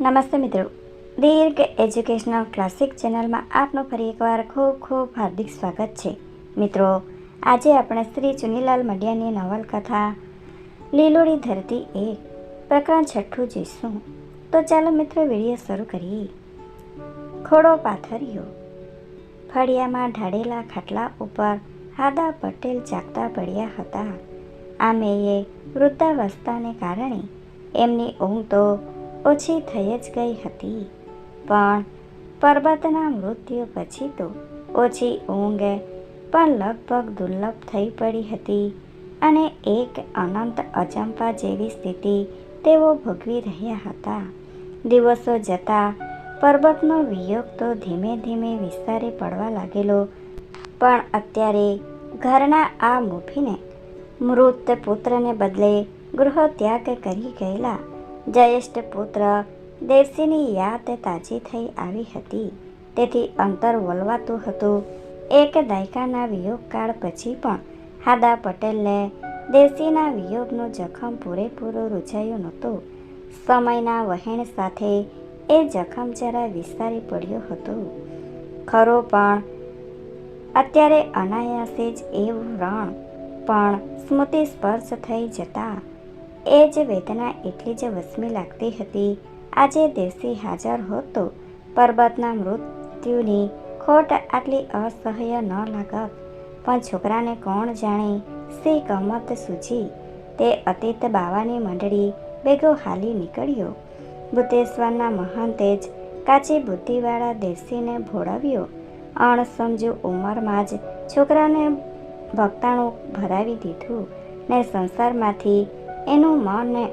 નમસ્તે મિત્રો. દીર્ઘ educational classic ચેનલમાં આપનું ફરી એકવાર ખૂબ ખૂબ હાર્દિક સ્વાગત છે. મિત્રો, આજે આપણે શ્રી ચુનીલાલ મડિયાની નવલકથા, લીલોડી ધરતી એક પ્રકરણ છઠ્ઠું જોઈશું. તો ચાલો મિત્રો, વીડિયો શરૂ કરીએ. ખોડો પાથર્યો. ફળિયામાં ઢાળેલા ખાટલા ઉપર હાદા પટેલ જાગતા પડ્યા હતા. આમે એ વૃદ્ધાવસ્થાને કારણે એમની ઊંઘ તો ઓછી થઈ જ ગઈ હતી. પણ પર્વતના મૃત્યુ પછી તો ઓછી ઊંઘ પણ લગભગ દુર્લભ થઈ પડી હતી અને એક અનંત અજંપા જેવી સ્થિતિ તેઓ ભોગવી રહ્યા હતા. દિવસો જતા પર્વતનો વિયોગ તો ધીમે ધીમે વિસ્તારે પડવા લાગેલો, પણ અત્યારે ઘરના આ મુફીને મૃત પુત્રને બદલે ગૃહ ત્યાગ કરી ગયેલા જયેષ્ઠ પુત્ર દેવસીની યાદ તાજી થઈ આવી હતી. તેથી અંતર વલવાતું હતું. એક દાયકાના વિયોગકાળ પછી પણ હાદા પટેલને દેવસીના વિયોગનું જખમ પૂરેપૂરું રૂઝાયું નહોતું. સમયના વહેણ સાથે એ જખમ જરા વિસ્તારી પડ્યો હતો. ખરો પણ, અત્યારે અનાયાસે જ એવું રણ પણ સ્મૃતિ સ્પર્શ થઈ જતા એ જ વેદના એટલી જ વસમી લાગતી હતી. આજે દેવસી હાજર હોત તો પરબતના મૃત્યુની ખોટ આટલી અસહ્ય ન લાગત. પણ છોકરાને કોણ જાણે સી કમત સૂજી. તે અતીત બાવાની મંડળી ભેગો હાલી નીકળ્યો. ભૂતેશ્વરના મહંતે જ કાચી બુદ્ધિવાળા દેવસીને ભોળવ્યો. અણસમજુ ઉંમરમાં જ છોકરાને ભક્તાણું ભરાવી દીધું ને સંસારમાંથી એનું મન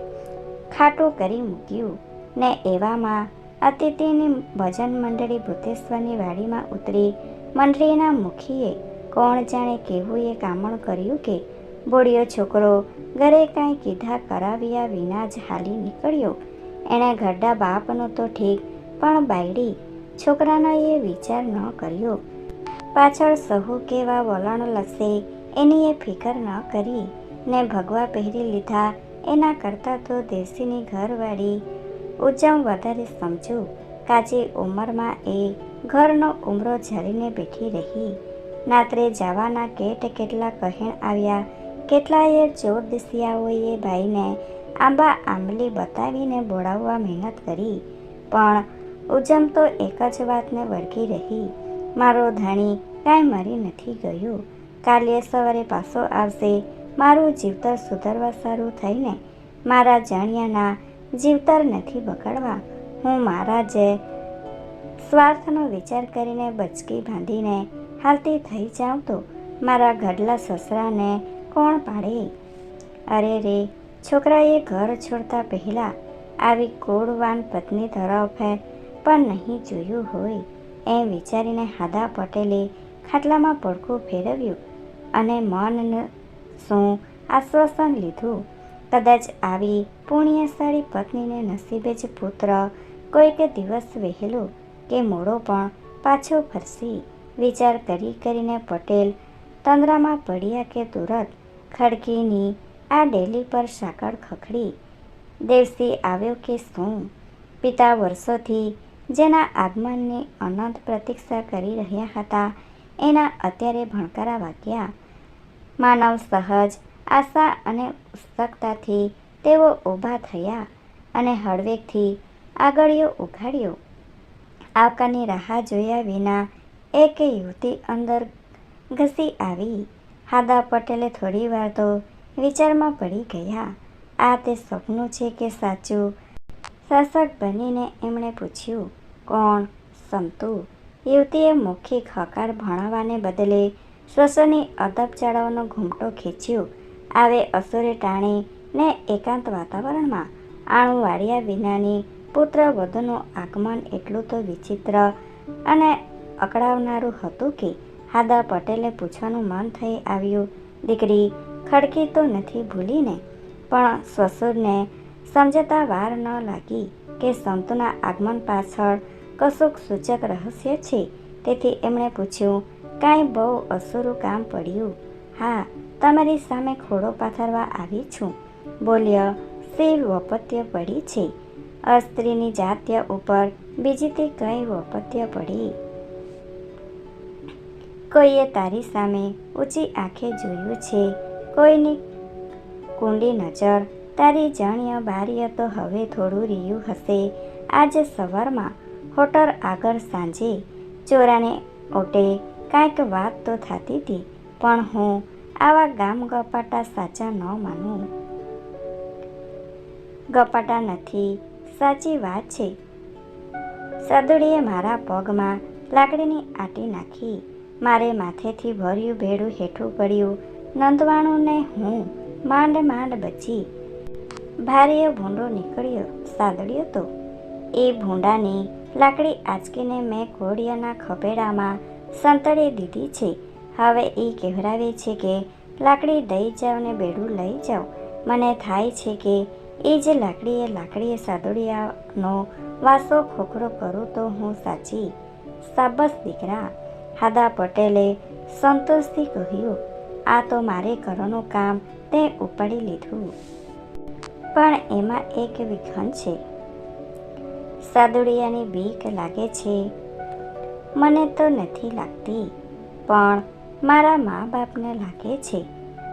ખાટું કરી મૂક્યું. ને એવામાં અતિથિની ભજન મંડળી ભૂતેશ્વરની વાડીમાં ઉતરી મંડળીના મુખીએ કોણ જાણે કેવું એ કામણ કર્યું કે, બોડિયો છોકરો, ઘરે કાંઈ કીધા કરાવ્યા વિના જ હાલી નીકળ્યો. એણે ઘરડા બાપનો તો ઠીક, પણ બાયડી છોકરાનો એ વિચાર ન કર્યો. પાછળ સહુ કેવા વલણ લસે એની એ ફિકર ન કરી. ને ભગવા પહેરી લીધા. એના કરતાં તો દેશીની ઘરવાળી ઉજમ વધારે સમજુ. કાચી ઉંમરમાં એ ઘરનો ઉમરો ઝાલીને બેઠી રહી. નાત્રે જવાના કેટ કેટલા કહેણ આવ્યા. કેટલાએ ચોર દિશિયાઓએ ભાઈને આંબા આંબલી બતાવીને બોળાવવા મહેનત કરી. પણ ઉજમ તો એક જ વાતને વળગી રહી. મારો ધણી કાંઈ મરી નથી ગયો. કાલે સવારે પાછો આવશે. મારું જીવતર સુધરવા સારું થઈને મારા જાણ્યાના જીવતર નથી બગાડવા, હું મારા જે સ્વાર્થનો વિચાર કરીને બચકી બાંધીને હાલતી થઈ જાઉં તો મારા ઘડલા સસરાને કોણ પાડે? અરે રે, છોકરાએ ઘર છોડતા પહેલાં આવી કોળવાન પત્ની તરફ પણ નહીં જોયું હોય. એમ વિચારીને હાદા પટેલે ખાટલામાં પડખું ફેરવ્યું અને મન શું આશ્વાસન લીધું? કદાચ આવી પુણ્યશાળી પત્નીને નસીબે જ પુત્ર કોઈક દિવસ વહેલો કે મોડો પણ પાછો ફરશે વિચાર કરી કરીને પટેલ તંદ્રામાં પડ્યા કે તુરત ખડકીની આ ડેલી પર સાંકળ ખખડી. દેવસી આવ્યો કે શું? પિતા વર્ષોથી જેના આગમનની અનંત પ્રતીક્ષા કરી રહ્યા હતા, એના અત્યારે ભણકારા વાગ્યા. માનવ સહજ, આશા અને ઉત્સુકતાથી તેઓ ઊભા થયા અને હળવેકથી આગળીઓ ઉઘાડ્યો. આવકાની રાહ જોયા વિના એક યુવતી અંદર ઘસી આવી. હાદા પટેલે થોડીવાર તો વિચારમાં પડી ગયા. આ તે સપનું છે કે સાચું? શાસક બનીને એમણે પૂછ્યું, કોણ? સંતુ? યુવતીએ મૌખિક હકાર ભણાવવાને બદલે શ્વસની અદબ ચડાવવાનો ઘૂમટો ખેંચ્યો. આવે અસુરે ટાણી ને એકાંત વાતાવરણમાં આણું વાળ્યા વિનાની પુત્ર વધુનું આગમન એટલું તો વિચિત્ર અને અકળાવનારું હતું કે હાદા પટેલે પૂછવાનું મન થઈ આવ્યું, દીકરી, ખડકી તો નથી ભૂલીને, પણ સસુરને સમજતા વાર ન લાગી કે સંતુના આગમન પાછળ કશુંક સૂચક રહસ્ય છે? તેથી એમણે પૂછ્યું કાંઈ બહુ અસુરું કામ પડ્યું. હા, તમારી સામે ખોડો પાથરવા આવી છું. બોલ્યો શિવ વપત્ય પડી છે. અસ્ત્રીની જાત્ય ઉપર બીજીથી કઈ વપત્ય પડી? કોઈએ તારી સામે ઊંચી આંખે જોયું છે. કોઈની કુંડી નજર તારી જાણ્ય બારીય તો હવે થોડું રહ્યું હશે. આજે સવારમાં હોટલ આગળ સાંજે ચોરાને ઓટે કાંઈક વાત તો થતી હતી, પણ હું આવા ગામ ગપાટા સાચા ન માનું. ગપાટા નથી, સાચી વાત છે. સદુડીએ મારા પગમાં લાકડીની આટી નાખી, મારે માથેથી ભર્યું ભેડું હેઠું પડ્યું નંદવાણું ને હું માંડ માંડ બચી. ભારે ભૂંડો નીકળ્યો, સાદડ્યો તો. એ ભૂંડાની લાકડી આંચકીને મેં કોડિયાના ખપેડામાં સંતળી દીધી છે. હવે એ કહેવરાવે છે કે, લાકડી દઈ જાઓ ને બેડું લઈ જાઓ મને થાય છે કે, એ જ લાકડીએ લાકડીએ સાદુડિયાનો વાસો ખોખરો કરું તો હું સાચી. સાબસ દીકરા, હાદા પટેલે સંતોષથી કહ્યું, આ તો મારે કરવાનું કામ તે ઉપાડી લીધું. પણ એમાં એક વિઘન છે. સાદુડિયાની બીક લાગે છે મને તો નથી લાગતી, પણ મારા મા બાપને લાગે છે,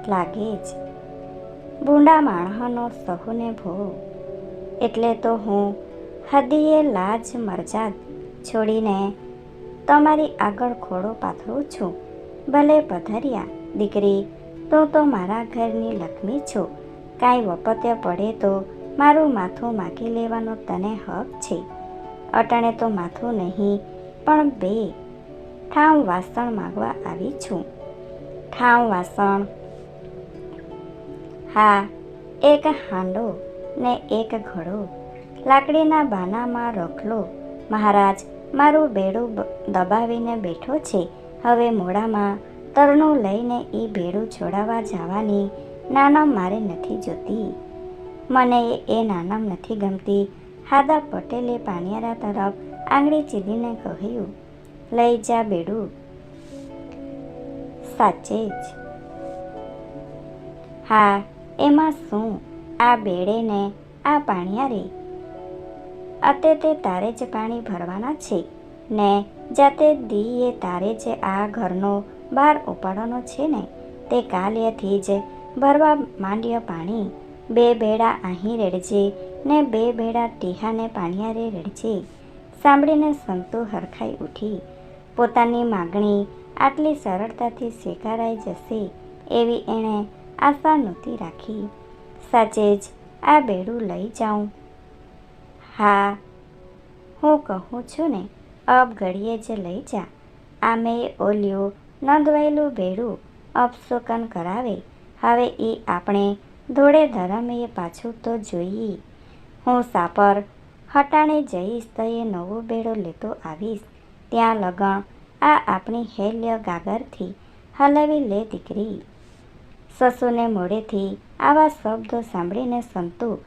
લાગે જ. ભૂંડા માણસનો સહુને ભો એટલે તો હું હદીએ લાજ મરજાદ છોડીને તમારી આગળ ખોડો પાથરું છું. ભલે પધર્યા દીકરી, તું તો મારા ઘરની લક્ષ્મી છો. કાંઈ વપત્ય પડે તો મારું માથું માગી લેવાનો તને હક છે. અટાણે તો માથું નહીં પણ બે, ઠામ વાસણ માગવા આવી છું. ઠામ વાસણ. હા, એક હાંડો ને એક ઘડો લાકડીના બાનામાં રખલો મહારાજ, મારું બેડું દબાવીને બેઠો છે. હવે મોડામાં તરણું લઈને એ બેડું છોડાવવા જવાની નાનમ મારે નથી જોતી. મને એ નાનમ નથી ગમતી. હાદા પટેલે પાણિયારા તરફ આંગળી ચીલીને કહ્યું, લઈ જા બેડું. સાચે જ. હા, એમાં શું? આ બેડે ને આ પાણિયારે અતે તે તારે જ પાણી ભરવાના છે ને? જાતે દીએ તારે જ આ ઘરનો બહાર ઉપાડવાનો છે ને? તે કાલ્યથી જ ભરવા માંડ્યો પાણી. બે બેડા અહીં રેડજે ને બે બેડા ટીહાને પાણિયારે રેડજે. સાંભળીને સંતો હરખાઈ ઉઠી. પોતાની માગણી આટલી સરળતાથી સ્વીકારાઈ જશે એવી એણે આશા નહોતી રાખી. સાચે જ આ બેડું લઈ જાઉં. હા, હું કહું છું ને, અબ ઘડીએ જ લઈ જા. આમે ઓલ્યું નોંધવાયેલું બેડું અપશોકન કરાવે. હવે એ આપણે ધોળે ધરમે પાછું તો જોઈએ. હું સાપર હટાણે જઈશ તો એ નવો બેડો લેતો આવીશ. ત્યાં લગણ, આ આપણી હેલ્ય ગાગરથી હલાવી લે દીકરી. સસુને મોડેથી આવા શબ્દો સાંભળીને સંતુ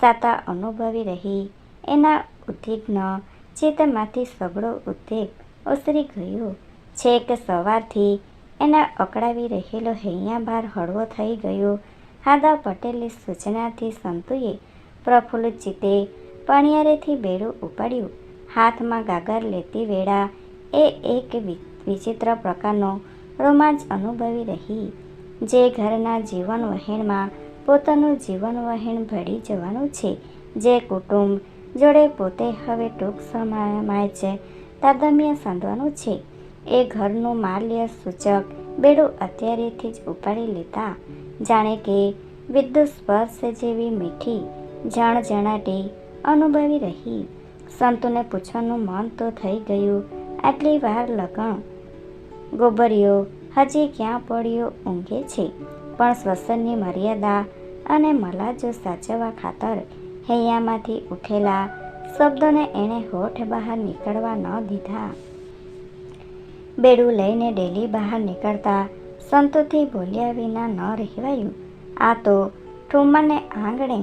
સાતા અનુભવી રહી. એના ઉદ્વિગ્ન ચિત્તમાંથી સગળો ઉદ્વેગ ઓસરી ગયો. છેક સવારથી એના અકળાવી રહેલો હૈયાભાર હળવો થઈ ગયો. હાદા પટેલની સૂચનાથી સંતુએ પ્રફુલ્લિત ચિત્તે પણિયારેથી બેડું ઉપાડ્યું. હાથમાં ગાગર લેતી વેળા એ એક વિચિત્ર પ્રકારનો રોમાંચ અનુભવી રહી. જે ઘરના જીવન વહેણમાં પોતાનું જીવન વહેણ ભળી જવાનું છે. જે કુટુંબ જોડે પોતે હવે ટૂંક સમયમાં જ તાદમ્ય સાંધવાનું છે. એ ઘરનું માલ્ય સૂચક બેડું અત્યારેથી જ ઉપાડી લેતા. જાણે કે વિદ્યુત સ્પર્શ જેવી મીઠી, જણજણાટી અનુભવી રહી. સંતુને પૂછવાનું મન તો થઈ ગયું. આટલી વાર લગણ ગોબરિયો હજી ક્યાં પડ્યો ઊંઘે છે? પણ શ્વસનની મર્યાદા અને મલાજો સાચવવા ખાતર હૈયામાંથી ઉઠેલા શબ્દોને એણે હોઠ બહાર નીકળવા ન દીધા. બેડું લઈને ડેલી બહાર નીકળતા સંતોથી બોલ્યા વિના ન રહેવાયું. આ તો ઠુમ્મરને આંગણે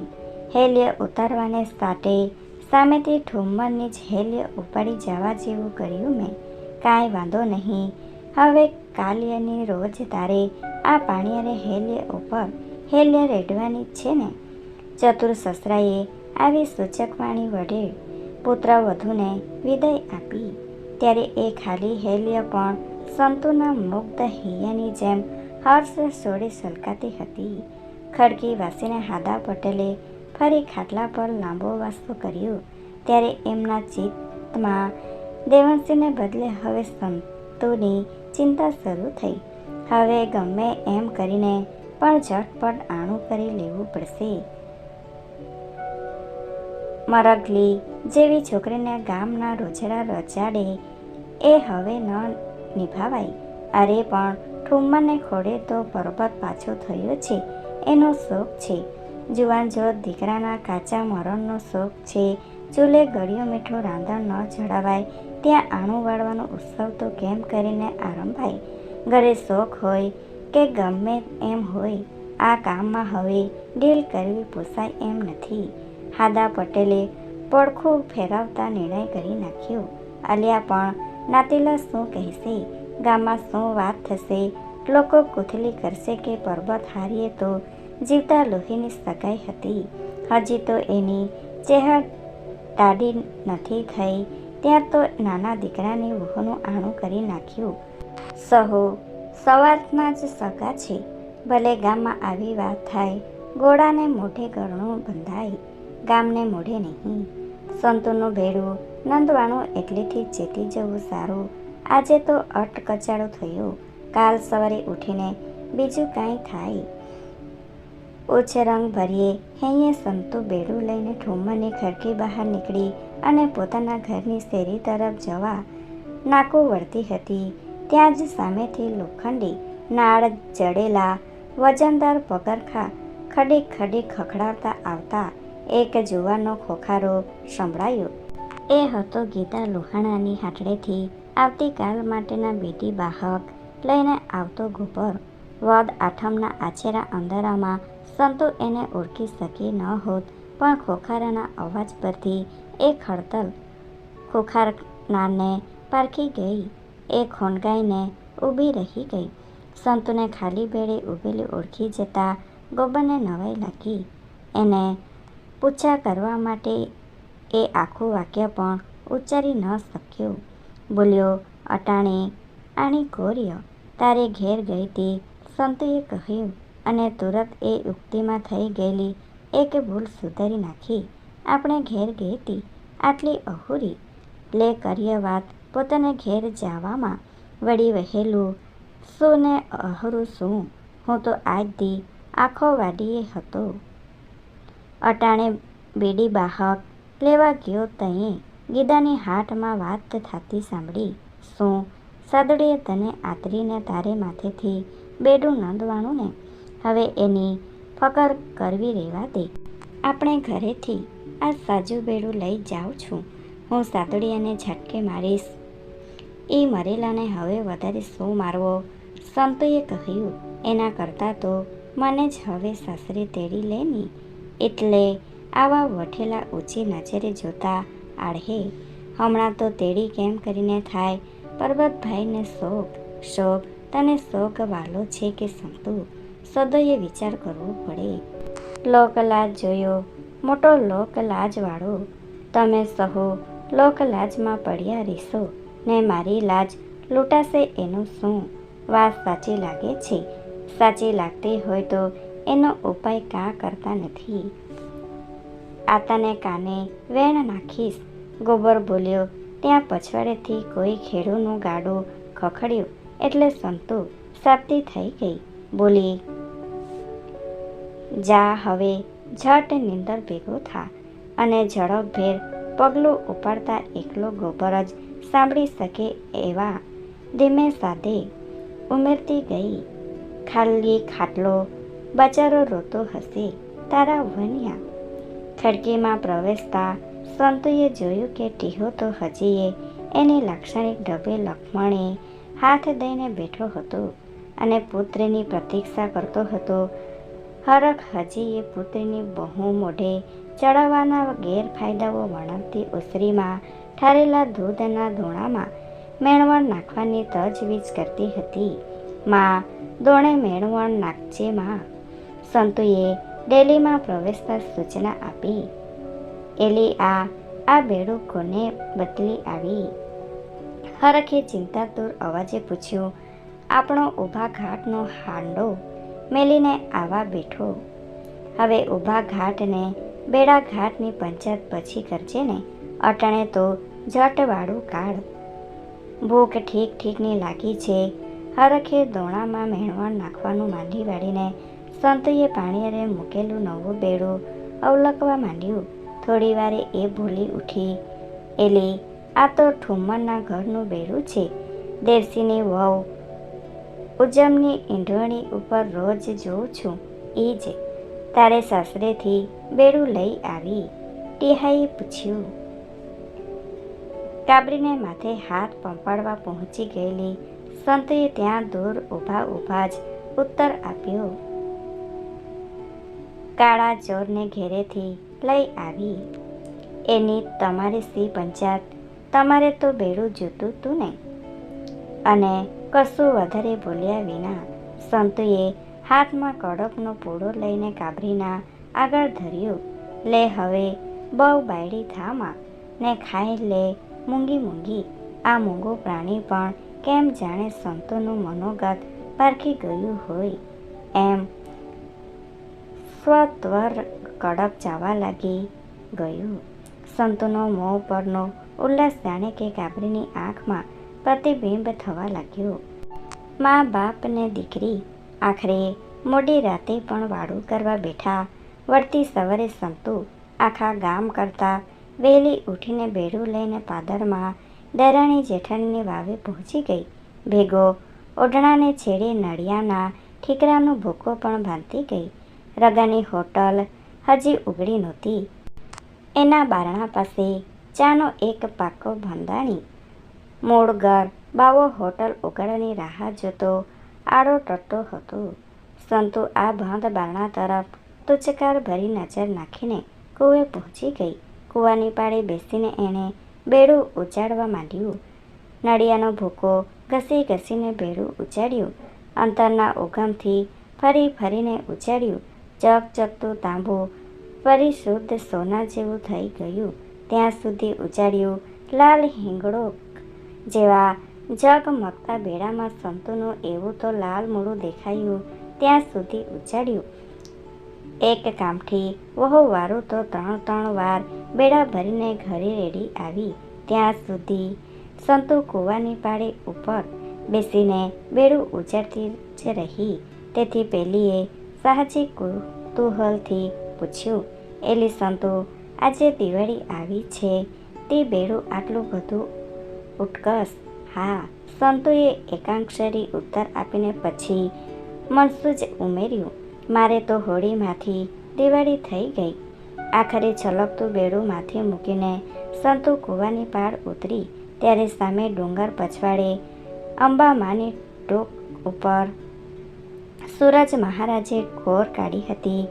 હેલ્ય ઉતારવાને સાથે સામેથી ઠુમ્મરની જ હેલ્ય ઉપાડી જવા જેવું કર્યું મેં. કાંઈ વાંધો નહીં. હવે કાલ્યની રોજ તારે આ પાણીયારે હેલ્ય ઉપર હેલ્ય રેડવાની છે ને? ચતુર સસરાએ આવી સૂચકવાણી વડે પુત્ર વધુને વિદાય આપી. ત્યારે એ ખાલી હેલ્ય પણ સંતુના મુગ્ધ હૈયાની જેમ હર્ષ સોડે સલકાતી હતી. ખડકી વાસીને હાદા પટેલે ફરી ખાટલા પર લાંબો વાસ્તો કર્યો. ત્યારે એમના ચિત્તમાં દેવંશીને બદલે હવે સંતોની ચિંતા શરૂ થઈ. હવે ગમે એમ કરીને પણ ઝટપટ આણું કરી લેવું પડશે. મરગલી જેવી છોકરીને ગામના રોજડા રચાડે એ હવે ન નિભાવાય. અરે પણ ઠુમ્મને ખોડે તો પર્વત પાછો થયો છે. એનો શોખ છે. જુવાન જો દીકરાના કાચા મરણનો શોખ છે, ચૂલે ગળ્યો મીઠો રાંધણ ન જળવાય, ત્યાં આણું વાળવાનો ઉત્સવ તો કેમ કરીને આરંભાય? ઘરે શોખ હોય કે ગમે એમ હોય, આ કામમાં હવે ડીલ કરવી પોસાય એમ નથી. હાદા પટેલે પડખું ફેરવતા નિર્ણય કરી નાખ્યો. આલિયા પણ નાતીલા શું કહેશે? ગામમાં શું વાત થશે? લોકો કુથલી કરશે કે પર્વત હારીએ તો જીવતા લોહીની સગાઈ હતી. હજી તો એની ચહેર દાઢી નથી થઈ. ત્યાં તો નાના દીકરાની વહુનું આણું કરી નાખ્યું. સહુ સવારમાં જ સગા છે. ભલે ગામમાં આવી વાત થાય, ગોળાને મોઢે ગરણું બંધાય, ગામને મોઢે નહીં. સંતોનું ભેડું નંદવાણું એટલેથી ચેતી જવું સારું. આજે તો અટકચાળો થયો. કાલ સવારે ઉઠીને બીજું કાંઈ થાય. ઓછે રંગ ભરીએ. હૈયે સંતો બેડું લઈને ઠુમ્મરની ખડકી બહાર નીકળી અને પોતાના ઘરની શેરી તરફ જવા નાકો વળતી હતી. ત્યાં જ સામેથી લોખંડી, નાળ, જડેલા, વજનદાર પગરખા ખડી ખડી ખખડાવતા આવતા એક જુવાનો ખોખારો સંભળાયો. એ હતો ગીતા લોહાણાની હાટડેથી આવતીકાલ માટેના બેટી બાહક લઈને આવતો ગોપર. વદ આઠમના આછેરા અંધારામાં સંતો એને ઓળખી શકી ન હોત, પણ ખોખારાના અવાજ પરથી એ ખડતલ ખોખારનારને પારખી ગઈ, એ ખોનગાઈને ઊભી રહી ગઈ. સંતોને ખાલી બેડે ઊભેલી ઓળખી જતા ગોબરને નવાઈ લાગી. એને પૂછા કરવા માટે એ આખું વાક્ય પણ ઉચ્ચારી ન શક્યો. બોલ્યો, અટાણે આણી કોર્યો તારે ઘેર ગઈ તે, સંતુએ કહ્યું. અને તુરત એ ઉક્તિમાં થઈ ગયેલી એક ભૂલ સુધારી નાખી. આપણે ઘેર ગઈ હતી. આટલી અહુરી લે કરીએ વાત પોતાને ઘેર જવામાં વળી વહેલું શું ને અહરું શું? હું તો આજથી આખો વાડીએ હતો. અટાણે બેડી બાહક લેવા ગયો તઈએ. ગીદાની હાટમાં વાત થતી સાંભળી. શું? સદડીએ તને આતરીને તારે માથેથી બેડું નંદવાનું ને હવે એની ફકર કરવી રહેવા દે. આપણે ઘરેથી આ સાજુ બેડું લઈ જાઉં છું. હું સાતડીયાને ઝટકે મારીશ. એ મરેલાને હવે વધારે શું મારવો? સંતોએ કહ્યું, એના કરતાં તો મને જ હવે સાસરે તેડી લેની એટલે આવા વઠેલા ઊંચી નજરે જોતા આડહે હમણાં તો તેડી કેમ કરીને થાય? પર્વતભાઈને શોક શોક તને શોક વાલો છે કે સંતુ? સદોએ વિચાર કરવો પડે. લોકલાજ જોયો, મોટો લોકલાજવાળો તમે સહો, લોકલાજમાં પડ્યા રહેશો. ને મારી લાજ લૂંટાશે એનું શું? વાત સાચી લાગે છે. સાચી લાગતી હોય તો એનો ઉપાય કાં કરતા નથી. આતાને કાને વેણ નાખીશ. ગોબર બોલ્યો, ત્યાં પછવાડેથી કોઈ ખેડૂનું ગાડું ખખડ્યું. એટલે સંતુ સાપતી થઈ ગઈ. બોલી જા, હવે ઝટ નીંદર ભેગો થા અને ઝડપભેર પગલું ઉપાડતા એકલો ગોબર જ સાંભળી શકે એવા ધીમે સાથે ઉમેરતી ગઈ. ખાલી ખાટલો બચારો રોતો હશે તારા વન્યા ખડકીમાં પ્રવેશતા સંતોએ જોયું કે ટીહો તો હજીએ એની લાક્ષણિક ઢબે લક્ષ્મણે હાથ દઈને બેઠો હતો અને પુત્રની પ્રતીક્ષા કરતો હતો હરખ હજી એ પુત્રીની બહુ મોઢે ચડાવવાના ગેરફાયદાઓ વર્ણવતી ઓસરીમાં ઠારેલા દૂધના ધોણામાં મેણવણ નાખવાની તજવીજ કરતી હતી. માં દોણે મેણવણ નાખજે માં. સંતુએ ડેલીમાં પ્રવેશતા સૂચના આપી. એલી આ આ બેડું કોને બદલી આવી? હરખે ચિંતાતુર અવાજે પૂછ્યું, આપણો ઊભા ઘાટનો હાંડો મેલીને આવા બેઠો. હવે ઊભા ઘાટને, બેડા ઘાટની પંચાયત પછી કરજે ને અટાણે તો જટવાળું કાઢ ભૂખ ઠીક ઠીકની લાગી છે, હરખે દોણામાં મેણવણ નાખવાનું માંડી વાળીને સંતોએ પાણીએ મૂકેલું નવું બેડું અવલકવા માંડ્યું. થોડી વારે એ ભૂલી ઉઠી. એલી, આ તો ઠુમ્મરના ઘરનું બેડું છે. દેવસીની વહુ ઉજમની ઈંઢોણી ઉપર રોજ જોઉં છું. એ જ. તારે સાસરેથી બેડું લઈ આવી. ટીહાઈએ પૂછ્યું. કાબરીને માથે હાથ પંપાડવા પહોંચી ગયેલી સંતોએ ત્યાં દૂર ઊભા ઊભા જ ઉત્તર આપ્યો. કાળા ચોરને ઘેરેથી લઈ આવી. એની તમારી સી પંચાયત, તમારે તો બેડું જોતું તું ને? અને કશું વધારે બોલ્યા વિના સંતુએ હાથમાં કડકનો પૂડો લઈને કાબરીના આગળ ધર્યો, લે હવે, બહુ બાયડી થામાં, ને ખાઈ લે, મૂંગી મૂંગી. આ મૂંગું પ્રાણી પણ કેમ જાણે સંતોનું મનોગત પારખી ગયું હોય, એમ સ્વત્વર કડક જવા લાગી ગયું. સંતોનો મોં પરનો ઉલ્લાસ જાણે કે કાબરીની આંખમાં પ્રતિબિંબ થવા લાગ્યું. મા બાપ ને દીકરી આખરે મોડી રાતે પણ વાડું કરવા બેઠા. વળતી સવારે સંતુ આખા ગામ કરતાં વહેલી ઉઠીને બેડું લઈને પાદરમાં દરાણી જેઠાણીની વાવે પહોંચી ગઈ. ભેગો ઓઢણાને છેડે નળિયાના ઠીકરાનું ભૂકો પણ બાંધતી ગઈ. રગાની હોટલ હજી ઉગડી નહોતી. એના બારણા પાસે ચાનો એક પાકો બંધાણી મૂળ ઘર બાવો હોટલ ઉગાડવાની રાહ જતો આડો ટટ્ટો હતો. સંતુ આ બંધ બારણા તરફ તુચકાર ભરી નજર નાખીને કૂવે પહોંચી ગઈ. કૂવાની પાળે બેસીને એણે બેડું ઉચાડવા માંડ્યું. નળિયાનો ભૂકો ઘસી ઘસીને બેડું ઉચાડ્યું અંતરના ઉગમથી ફરી ફરીને ઉચાડ્યું ચકચકતું તાંબુ ફરી શુદ્ધ સોના જેવું થઈ ગયું. ત્યાં સુધી ઉચાડ્યું લાલ હિંગડો જેવા ઝગમગતા બેડામાં સંતુનું એવું તો લાલ મૂળું દેખાયું ત્યાં સુધી ઉચાડ્યું એક કામઠી વહુ વારું તો ત્રણ ત્રણ વાર બેડા ભરીને ઘરે રેડી આવી. ત્યાં સુધી સંતુ કૂવાની પાળી ઉપર બેસીને બેડું ઉચારતી જ રહી. તેથી પેલીએ સાહજિક કુતૂહલથી પૂછ્યું, એલી સંતુ, આજે દિવાળી આવી છે. તે બેડું આટલું બધું ઉટકસ હા, સંતુએ એકાંક્ષરી ઉત્તર આપીને પછી મનસુજ ઉમેર્યું, મારે તો હોળીમાંથી દિવાળી થઈ ગઈ. આખરે છલકતું બેડું માથે મૂકીને સંતુ કૂવાની પાળ ઉતરી, ત્યારે સામે ડુંગર પછવાડે અંબામાની ટોક ઉપર સૂરજ મહારાજે ઘોર કાઢી હતી.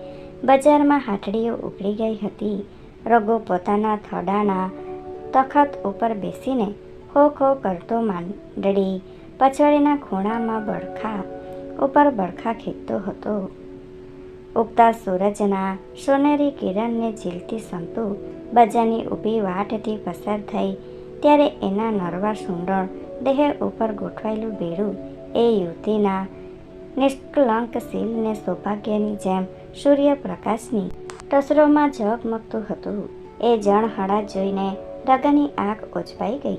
બજારમાં હાથડીઓ ઉકળી ગઈ હતી. રઘુ પોતાના થડાના તખત ઉપર બેસીને ખો ખો કરતો માંડળી પછાડીના ખૂણામાં બળખા ઉપર બળખા ખેંચતો હતો. ઉગતા સૂરજના સોનેરી કિરણને ઝીલતી સંતુ બજારની ઊભી વાટથી પસાર થઈ ત્યારે એના નરવા સુંડળ દેહ ઉપર ગોઠવાયેલું બેડું એ યુવતીના નિષ્કલંક શીલને સૌભાગ્યની જેમ સૂર્યપ્રકાશની ટસરોમાં ઝગમગતું હતું. એ જણહળા જોઈને રગાની આંખ ઓછપાઈ ગઈ.